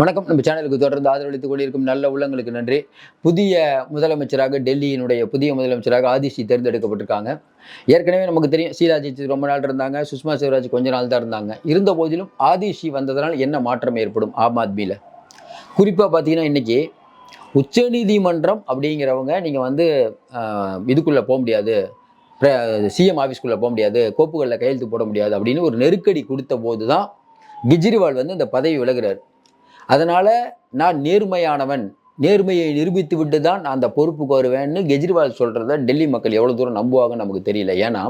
வணக்கம். நம்ம சேனலுக்கு தொடர்ந்து ஆதரவளித்துக் கொண்டிருக்கும் நல்ல உள்ளங்களுக்கு நன்றி. புதிய முதலமைச்சராக டெல்லியினுடைய புதிய முதலமைச்சராக ஆதிஷி தேர்ந்தெடுக்கப்பட்டிருக்காங்க. ஏற்கனவே நமக்கு தெரியும் சீராஜி ரொம்ப நாள் இருந்தாங்க சுஷ்மா சிவராஜ் கொஞ்ச நாள் தான் இருந்தாங்க. இருந்த போதிலும் ஆதிஷி வந்ததனால் என்ன மாற்றம் ஏற்படும் ஆம் ஆத்மியில் குறிப்பாக பார்த்தீங்கன்னா இன்றைக்கி உச்சநீதிமன்றம் அப்படிங்கிறவங்க நீங்கள் வந்து இதுக்குள்ளே போக முடியாது. சிஎம் ஆஃபீஸ்க்குள்ளே போக முடியாது. கோப்புகளில் கையெழுத்து போட முடியாது அப்படின்னு ஒரு நெருக்கடி கொடுத்த போது தான் கெஜ்ரிவால் வந்து இந்த பதவி விலகிறார். அதனால் நான் நேர்மையானவன். நேர்மையை நிரூபித்து விட்டு தான் நான் அந்த பொறுப்புக்கு வருவேன்னு கெஜ்ரிவால் சொல்கிறத டெல்லி மக்கள் எவ்வளோ தூரம் நம்புவாங்கன்னு நமக்கு தெரியல. ஏன்னா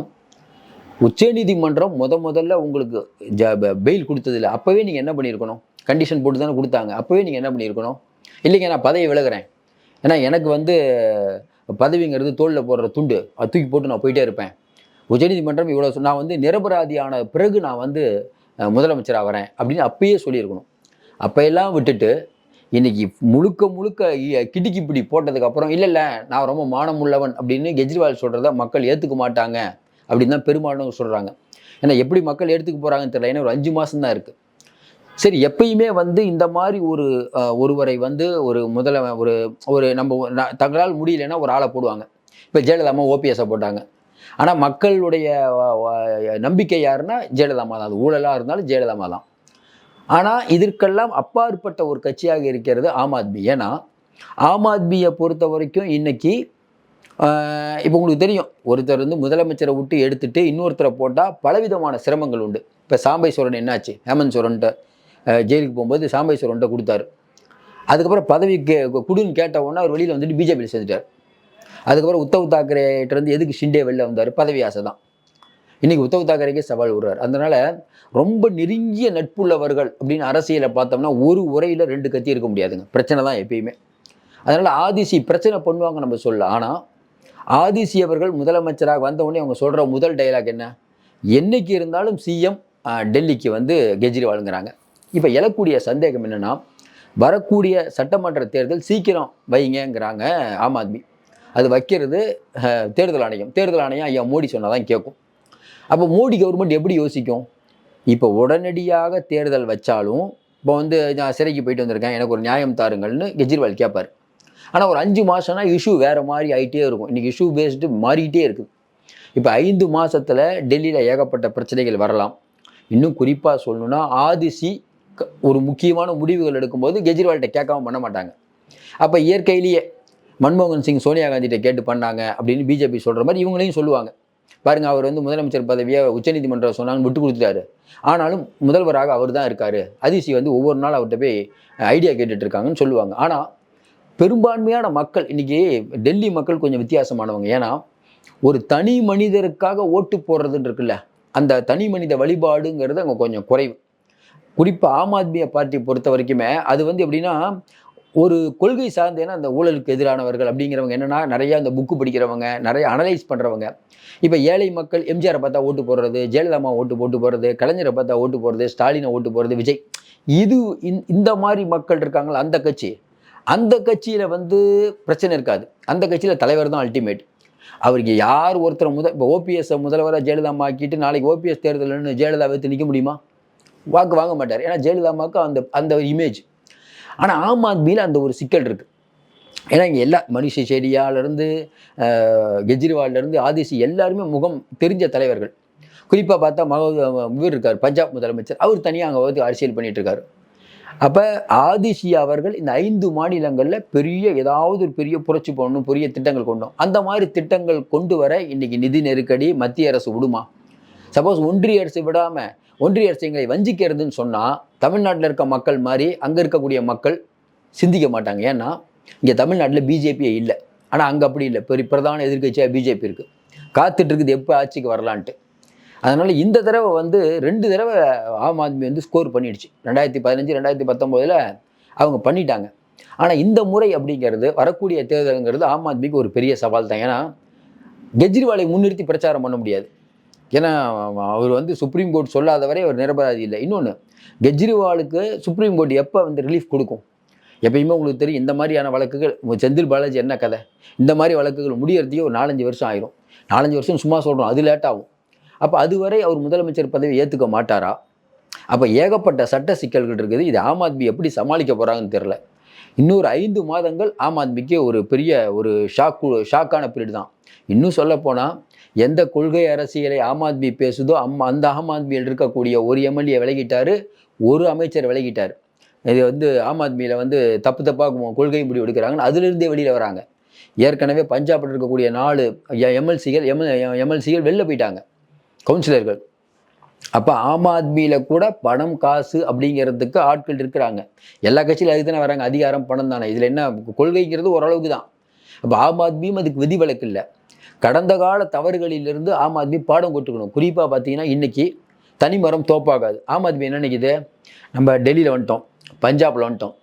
உச்சநீதிமன்றம் முத முதல்ல உங்களுக்கு ஜ பெயில் கொடுத்ததில்ல. அப்போவே நீங்கள் என்ன பண்ணியிருக்கணும்? கண்டிஷன் போட்டு தானே கொடுத்தாங்க. அப்போவே நீங்கள் என்ன பண்ணியிருக்கணும்? இல்லைங்க நான் பதவி விலகுறேன். ஏன்னா எனக்கு வந்து பதவிங்கிறது தோளில் போடுற துண்டு. தூக்கி போட்டு நான் போயிட்டே இருப்பேன். உச்சநீதிமன்றம் இவ்வளோ நான் வந்து நிரபராதியான பிறகு நான் வந்து முதலமைச்சராக வரேன் அப்படின்னு அப்பயே சொல்லியிருக்கணும். அப்போயெல்லாம் விட்டுட்டு இன்னைக்கு முழுக்க முழுக்க இ- கிடுக்கி பிடி போட்டதுக்கப்புறம் இல்லை இல்லை நான் ரொம்ப மானமுள்ளவன் அப்படின்னு கெஜ்ரிவால் சொல்கிறத மக்கள் ஏற்றுக்க மாட்டாங்க அப்படின்னு தான் பெரும்பாலும் சொல்கிறாங்க ஏன்னா எப்படி மக்கள் எடுத்துக்க போகிறாங்கன்னு தெரியல. ஏன்னா ஒரு அஞ்சு மாதம் தான் இருக்குது சரி எப்பயுமே வந்து இந்த மாதிரி ஒரு ஒருவரை வந்து ஒரு முதல ஒரு ஒரு நம்ம தங்களால் முடியலன்னா ஒரு ஆளை போடுவாங்க. இப்போ ஜெயலலிதாமா ஓபிஎஸை போட்டாங்க. ஆனால் மக்களுடைய நம்பிக்கை யாருன்னா ஜெயலலிதாமா தான். அது ஊழலாக இருந்தாலும் ஜெயலலிதாமா தான். ஆனால் இதற்கெல்லாம் அப்பாற்பட்ட ஒரு கட்சியாக இருக்கிறது ஆம் ஆத்மி. ஏன்னா ஆம் ஆத்மியை பொறுத்த வரைக்கும் இன்னைக்கு இப்போ உங்களுக்கு தெரியும் ஒருத்தர் வந்து முதலமைச்சரை விட்டு எடுத்துட்டு இன்னொருத்தரை போட்டால் பலவிதமான சிரமங்கள் உண்டு. இப்போ சாம்பை சோரன் என்னாச்சு? ஹேமந்த் சோரன்ட்ட ஜெயிலுக்கு போகும்போது சாம்பை சோரன்ட்ட கொடுத்தாரு. அதுக்கப்புறம் பதவி கே குடுன்னு கேட்ட உடனே அவர் வெளியில் வந்துட்டு பிஜேபியில் சேர்ந்துட்டார். அதுக்கப்புறம் உத்தவ் தாக்கரேட்டருந்து எதுக்கு ஷிண்டே வெளில வந்தார்? பதவி ஆசை தான். இன்னைக்கு உத்தவ் தாக்கரேக்கே சவால் விடுறார். அதனால ரொம்ப நெருங்கிய நட்புள்ளவர்கள் அப்படின்னு அரசியலை பார்த்தோம்னா ஒரு உரையில் ரெண்டு கத்தி இருக்க முடியாதுங்க. பிரச்சனை தான் எப்பயுமே. அதனால ஆதிசி பிரச்சனை பண்ணுவாங்க நம்ம சொல்ல ஆனால் ஆதிசி அவர்கள் முதலமைச்சராக வந்த உடனே அவங்க சொல்கிற முதல் டைலாக் என்ன? என்னைக்கு இருந்தாலும் சிஎம் டெல்லிக்கு வந்து கெஜ்ரிவாலுங்கிறாங்க. இப்போ எழக்கூடிய சந்தேகம் என்னென்னா வரக்கூடிய சட்டமன்ற தேர்தல் சீக்கிரம் வைங்கங்கிறாங்க ஆம் ஆத்மி. அது வைக்கிறது தேர்தல் ஆணையம். தேர்தல் ஆணையம் ஐயா மோடி சொன்னால் தான் கேட்கும். அப்போ மோடி கவர்மெண்ட் எப்படி யோசிக்கும்? இப்போ உடனடியாக தேர்தல் வச்சாலும் இப்போ வந்து நான் சிறைக்கு போயிட்டு வந்திருக்கேன் எனக்கு ஒரு நியாயம் தாருங்கள்னு கெஜ்ரிவால் கேட்பார் ஆனால் ஒரு அஞ்சு மாதம்னா இஷ்யூ வேறு மாதிரி ஆகிட்டே இருக்கும். இன்றைக்கி இஷ்யூ பேஸ்டு மாறிக்கிட்டே இருக்குது இப்போ ஐந்து மாதத்தில் டெல்லியில் ஏகப்பட்ட பிரச்சனைகள் வரலாம். இன்னும் குறிப்பாக சொல்லணுன்னா ஆதிசி க- ஒரு முக்கியமான முடிவுகள் எடுக்கும்போது கெஜ்ரிவால்கிட்ட கேட்காம பண்ண மாட்டாங்க. அப்போ இயற்கையிலேயே மன்மோகன் சிங் சோனியா காந்திகிட்ட கேட்டு பண்ணாங்க அப்படின்னு பிஜேபி சொல்கிற மாதிரி இவங்களையும் சொல்லுவாங்க. பாருங்க அவர் வந்து முதலமைச்சர் பதவியை உச்சநீதிமன்றம் சொன்னாங்கன்னு விட்டு கொடுத்துட்டாரு. ஆனாலும் முதல்வராக அவர் தான் இருக்கார். அதிசி வந்து ஒவ்வொரு நாள் அவர்கிட்ட போய் ஐடியா கேட்டுட்டு இருக்காங்கன்னு சொல்லுவாங்க. ஆனால் பெரும்பான்மையான மக்கள் இன்றைக்கி டெல்லி மக்கள் கொஞ்சம் வித்தியாசமானவங்க. ஏன்னா ஒரு தனி மனிதருக்காக ஓட்டு போடுறதுன்னு இருக்குல்ல அந்த தனி மனித வழிபாடுங்கிறது அங்கே கொஞ்சம் குறைவு. குறிப்பாக ஆம் ஆத்மி பார்ட்டி பொறுத்த வரைக்குமே அது வந்து எப்படின்னா ஒரு கொள்கை சார்ந்த ஏன்னா அந்த ஊழலுக்கு எதிரானவர்கள் அப்படிங்கிறவங்க என்னன்னா நிறைய அந்த புக்கு படிக்கிறவங்க நிறைய அனலைஸ் பண்ணுறவங்க இப்போ ஏழை மக்கள் எம்ஜிஆரை பார்த்தா ஓட்டு போடுறது ஜெயலலிதாமா ஓட்டு போட்டு போடுறது கலைஞரை பார்த்தா ஓட்டு போடுறது ஸ்டாலினை ஓட்டு போடுறது விஜய். இது இந்த- இந்த மாதிரி மக்கள் இருக்காங்களா? அந்த கட்சி. அந்த கட்சியில் வந்து பிரச்சனை இருக்காது. அந்த கட்சியில் தலைவர் தான் அல்டிமேட் அவருக்கு யார் ஒருத்தர் முத இப்போ ஓபிஎஸ்ஸை முதல்வராக ஜெயலலிதா ஆக்கிட்டு நாளைக்கு ஓபிஎஸ் தேர்தல்னு ஜெயலலிதா வைத்து நிற்க முடியுமா? வாக்கு வாங்க மாட்டார். ஏன்னா ஜெயலலிதாமாவுக்கு அந்த அந்த இமேஜ் ஆனால் ஆம் ஆத்மியில் அந்த ஒரு சிக்கல் இருக்குது ஏன்னா இங்கே எல்லா மனிஷ் செடியாலேருந்து கெஜ்ரிவால்லேருந்து ஆதிசி எல்லாருமே முகம் தெரிஞ்ச தலைவர்கள். குறிப்பாக பார்த்தா மகோ இவர் இருக்கார் பஞ்சாப் முதலமைச்சர். அவர் தனியாக அங்கே வந்து அரசியல் பண்ணிகிட்ருக்காரு அப்போ ஆதிசி அவர்கள் இந்த ஐந்து மாநிலங்களில் பெரிய ஏதாவது ஒரு பெரிய புரட்சி போடணும் பெரிய திட்டங்கள் கொண்டோம். அந்த மாதிரி திட்டங்கள் கொண்டு வர இன்னைக்கு நிதி நெருக்கடி மத்திய அரசு விடுமா? சப்போஸ் ஒன்றிய அரசு விடாமல் ஒன்றிய அரசு எங்களை வஞ்சிக்கிறதுன்னு சொன்னால் தமிழ்நாட்டில் இருக்க மக்கள் மாதிரி அங்கே இருக்கக்கூடிய மக்கள் சிந்திக்க மாட்டாங்க. ஏன்னா இங்கே தமிழ்நாட்டில் பிஜேபியே இல்லை. ஆனால் அங்கே அப்படி இல்லை. பெரிய பிரதான எதிர்க்கட்சியாக பிஜேபி இருக்குது காத்துட்டு இருக்குது எப்போ ஆட்சிக்கு வரலான்ட்டு. அதனால் இந்த தடவை வந்து ரெண்டு தடவை ஆம் ஆத்மி வந்து ஸ்கோர் பண்ணிடுச்சு. ரெண்டாயிரத்தி பதினஞ்சு ரெண்டாயிரத்தி பத்தொம்போதில் அவங்க பண்ணிட்டாங்க. ஆனால் இந்த முறை அப்படிங்கிறது வரக்கூடிய தேர்தலுங்கிறது ஆம் ஆத்மிக்கு ஒரு பெரிய சவால் தான் ஏன்னா கெஜ்ரிவாலை முன்னிறுத்தி பிரச்சாரம் பண்ண முடியாது. ஏன்னா அவர் வந்து சுப்ரீம் கோர்ட் சொல்லாத வரை அவர் நிரபராதி இல்லை. இன்னொன்று கெஜ்ரிவாலுக்கு சுப்ரீம் கோர்ட் எப்போ வந்து ரிலீஃப் கொடுக்கும்? எப்பயுமே உங்களுக்கு தெரியும் இந்த மாதிரியான வழக்குகள் செந்தில் பாலாஜி என்ன கதை? இந்த மாதிரி வழக்குகள் முடியறதுக்கே ஒரு நாலஞ்சு வருஷம் ஆயிரும். நாலஞ்சு வருஷம் சும்மா சொல்கிறோம் அது லேட் ஆகும். அப்போ அதுவரை அவர் முதலமைச்சர் பதவி ஏற்றுக்க மாட்டாரா? அப்போ ஏகப்பட்ட சட்ட சிக்கல்கள் இருக்குது. இது ஆம் ஆத்மி எப்படி சமாளிக்க போகிறாங்கன்னு தெரில இன்னொரு ஐந்து மாதங்கள் ஆம் ஆத்மிக்கு ஒரு பெரிய ஒரு ஷாக்கு ஷாக்கான பீரியட் தான். இன்னும் சொல்லப்போனால் எந்த கொள்கை அரசியலை ஆம் ஆத்மி பேசுதோ அம் அந்த ஆம் ஆத்மியில் இருக்கக்கூடிய ஒரு எம்எல்ஏ விலகிட்டார் ஒரு அமைச்சர் விலகிட்டார். இது வந்து ஆம் ஆத்மியில் வந்து தப்பு தப்பாக கொள்கை முடிவு எடுக்கிறாங்கன்னு அதிலிருந்தே வெளியில் வராங்க. ஏற்கனவே பஞ்சாபில் இருக்கக்கூடிய நாலு எம்எல்சிகள் எம்எல் எம்எல்சிகள் வெளில போயிட்டாங்க கவுன்சிலர்கள். அப்போ ஆம் ஆத்மியில் கூட பணம் காசு அப்படிங்கிறதுக்கு ஆட்கள் இருக்கிறாங்க. எல்லா கட்சியிலும் அதுக்கு தானே வராங்க அதிகாரம் பணம் தானே. இதில் என்ன கொள்கைங்கிறது ஓரளவுக்கு தான். அப்போ ஆம் ஆத்மியும் அதுக்கு விதிவிலக்கு இல்லை. கடந்த கால தவறுகளிலிருந்து ஆம் ஆத்மி பாடம் கொடுத்துக்கணும் குறிப்பாக பார்த்தீங்கன்னா இன்னைக்கு தனிமரம் தோப்பாகாது. ஆம் ஆத்மி என்ன நினைக்குது? நம்ம டெல்லியில் வந்துட்டோம். பஞ்சாபில் வந்துட்டோம்.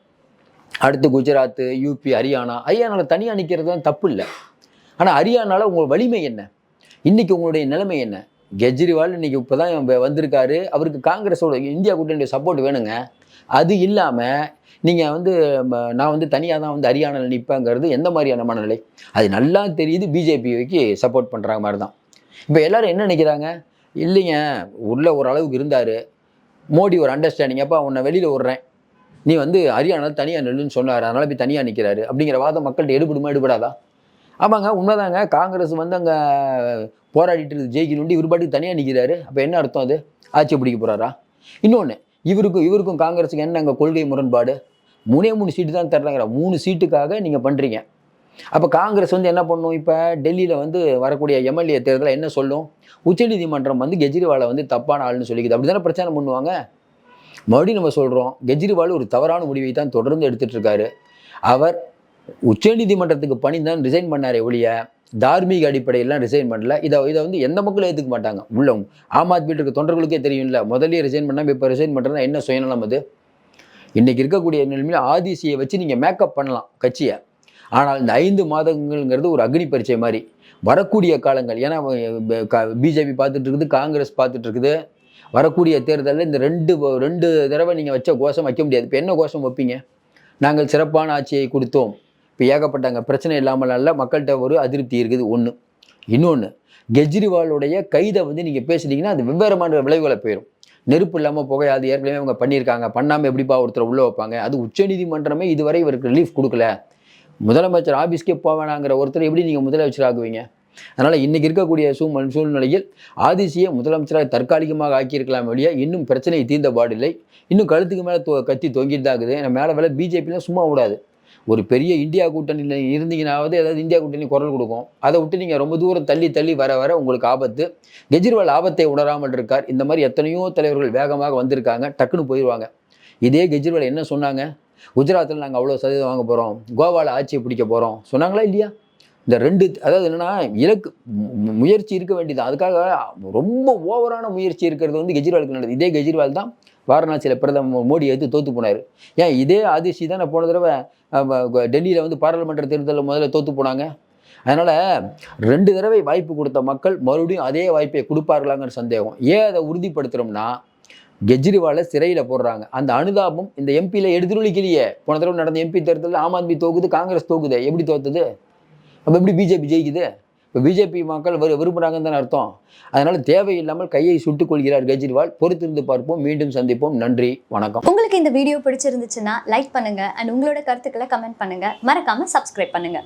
அடுத்து குஜராத்து யூபி ஹரியானா. ஹரியானாவில் தனியாக நிற்கிறது தான் தப்பு இல்லை. ஆனால் ஹரியானாவில் உங்கள் வலிமை என்ன? இன்னைக்கு உங்களுடைய நிலைமை என்ன? கெஜ்ரிவால் இன்றைக்கி இப்போ தான் வந்திருக்காரு. அவருக்கு காங்கிரஸோட இந்தியா கூட்டணியுடைய சப்போர்ட் வேணுங்க. அது இல்லாமல் நீங்கள் வந்து நான் வந்து தனியாக தான் வந்து ஹரியானாவில் நிற்பேங்கிறது எந்த மாதிரியான மனநிலை? அது நல்லா தெரியுது பிஜேபிக்கு சப்போர்ட் பண்ணுற மாதிரி தான். இப்போ எல்லோரும் என்ன நினைக்கிறாங்க? இல்லைங்க உள்ளே ஓரளவுக்கு இருந்தார். மோடி ஒரு அண்டர்ஸ்டாண்டிங் அப்போ உன்னை வெளியில் விட்றேன். நீ வந்து ஹரியானாவில் தனியாக நில்லுன்னு சொன்னார். அதனால் போய் தனியாக நிற்கிறாரு அப்படிங்கிற வாதம் மக்கள்கிட்ட எடுபடுமா எடுபடாதா? ஆமாங்க உண்மைதாங்க. காங்கிரஸ் வந்து அங்கே போராடிட்டு இருக்குது ஜெயிக்கணுண்டி இவர் பாட்டுக்கு தனியாக நிற்கிறாரு அப்போ என்ன அர்த்தம் அது? ஆட்சி பிடிக்க போகிறாரா இன்னொன்று இவருக்கும் இவருக்கும் காங்கிரஸுக்கு என்ன அங்கே கொள்கை முரண்பாடு? மூணே மூணு சீட்டு தான் தர்றாங்க மூணு சீட்டுக்காக நீங்கள் பண்ணுறீங்க அப்போ காங்கிரஸ் வந்து என்ன பண்ணும்? இப்போ டெல்லியில் வந்து வரக்கூடிய எம்எல்ஏ தேர்தலில் என்ன சொல்லும்? உச்சநீதிமன்றம் வந்து கெஜ்ரிவாலை வந்து தப்பான ஆள்னு சொல்லிக்குது. அப்படி தானே பிரச்சனை பண்ணுவாங்க? மறுபடியும் நம்ம சொல்கிறோம் கெஜ்ரிவால் ஒரு தவறான முடிவை தான் தொடர்ந்து எடுத்துகிட்டு இருக்காரு. அவர் உச்சநீதிமன்றத்துக்கு பணி தான் ரிசைன் பண்ணாரே ஒழிய தார்மீக அடிப்படையெல்லாம் ரிசைன் பண்ணல. இதை இதை வந்து எந்த மக்களும் ஏற்றுக்க மாட்டாங்க. உள்ளவங்க ஆம் ஆத்மி இருக்க தொண்டர்களுக்கே தெரியும்ல முதலே ரிசைன் பண்ணால் இப்போ ரிசைன் பண்ணுறதுனா என்ன சுயநலம் அது? இன்னைக்கு இருக்கக்கூடிய நிலைமையில் ஆதிசியை வச்சு நீங்கள் மேக்கப் பண்ணலாம் கட்சியை. ஆனால் இந்த ஐந்து மாதங்கள்ங்கிறது ஒரு அக்னி பரிச்சை மாதிரி. வரக்கூடிய காலங்கள் ஏன்னா பிஜேபி பார்த்துட்டு இருக்குது காங்கிரஸ் பார்த்துட்டு இருக்குது. வரக்கூடிய தேர்தலில் இந்த ரெண்டு ரெண்டு தடவை நீங்கள் வச்ச கோஷம் வைக்க முடியாது. இப்போ என்ன கோஷம் வைப்பீங்க? நாங்கள் சிறப்பான ஆட்சியை கொடுத்தோம். இப்போ ஏகப்பட்டாங்க பிரச்சனை இல்லாமல் அல்ல மக்கள்கிட்ட ஒரு அதிருப்தி இருக்குது. ஒன்று இன்னொன்று கெஜ்ரிவாலுடைய கைதை வந்து நீங்கள் பேசுனீங்கன்னா அது வெவ்வேறுமான விளைவுகளை போயிடும் நெருப்பு இல்லாமல் புகையாது. ஏற்கனவே அவங்க பண்ணியிருக்காங்க. பண்ணாமல் எப்படிப்பா ஒருத்தர் உள்ளே வைப்பாங்க? அது உச்சநீதிமன்றமே இதுவரை இவருக்கு ரிலீஃப் கொடுக்கல. முதலமைச்சர் ஆஃபீஸ்க்கே போவேணாங்கிற ஒருத்தர் எப்படி நீங்கள் முதலமைச்சர் ஆகுவீங்க அதனால் இன்றைக்கி இருக்கக்கூடிய சூழ் சூழ்நிலையில் ஆதிசியை முதலமைச்சராக தற்காலிகமாக ஆக்கியிருக்கலாம் வெளியே இன்னும் பிரச்சனை தீர்ந்த பாடில்லை இன்னும் கழுத்துக்கு மேலே கத்தி தொங்கிட்டு தான் இருக்குது. ஏன்னா மேலே வேலை பிஜேபிலாம் சும்மா விடாது. ஒரு பெரிய இந்தியா கூட்டணியில் இருந்தீங்கன்னாவது ஏதாவது இந்தியா கூட்டணி குரல் கொடுக்கும். அதை விட்டு நீங்கள் ரொம்ப தூரம் தள்ளி தள்ளி வர வர உங்களுக்கு ஆபத்து. கெஜ்ரிவால் ஆபத்தை உணராமல் இருக்கார். இந்த மாதிரி எத்தனையோ தலைவர்கள் வேகமாக வந்திருக்காங்க. டக்குன்னு போயிடுவாங்க இதே கெஜ்ரிவால் என்ன சொன்னாங்க? குஜராத்தில் நாங்கள் அவ்வளோ சதவீதம் வாங்க போகிறோம் கோவாவில் ஆட்சியை பிடிக்க போகிறோம் சொன்னாங்களா இல்லையா? இந்த ரெண்டு அதாவது என்னன்னா இலக்கு முயற்சி இருக்க வேண்டியது அதுக்காக ரொம்ப ஓவரான முயற்சி இருக்கிறது வந்து கெஜ்ரிவாலுக்கு நல்லது. இதே கெஜ்ரிவால் தான் வாரணாசியில் பிரதமர் மோடி எடுத்து தோத்து போனார். ஏன் இதே அதிர்ச்சி தான் போன தடவை டெல்லியில் வந்து பாராளுமன்ற தேர்தலில் முதல்ல தோத்து போனாங்க. அதனால் ரெண்டு தடவை வாய்ப்பு கொடுத்த மக்கள் மறுபடியும் அதே வாய்ப்பை கொடுப்பார்களாங்கிற சந்தேகம். ஏன் அதை உறுதிப்படுத்துகிறோம்னா கெஜ்ரிவாலை சிறையில் போடுறாங்க. அந்த அனுதாபம் இந்த எம்பியில் எடுத்துருளிக்கலையே போன தடவை நடந்த எம்பி தேர்தலில் ஆம் ஆத்மி தோக்குது காங்கிரஸ் தோக்குது. எப்படி தோத்துது? அப்போ எப்படி பிஜேபி ஜெயிக்குது? இப்போ பிஜேபி மக்கள் விரு விரும்புகிறாங்கன்னு தானே அர்த்தம். அதனால் தேவையில்லாமல் கையை சுட்டுக் கொள்கிறார் கெஜ்ரிவால். பொறுத்திருந்து பார்ப்போம். மீண்டும் சந்திப்போம். நன்றி. வணக்கம். உங்களுக்கு இந்த வீடியோ பிடிச்சிருந்துச்சுன்னா லைக் பண்ணுங்க. அண்ட் உங்களோட கருத்துக்களை கமெண்ட் பண்ணுங்க. மறக்காம சப்ஸ்கிரைப் பண்ணுங்க.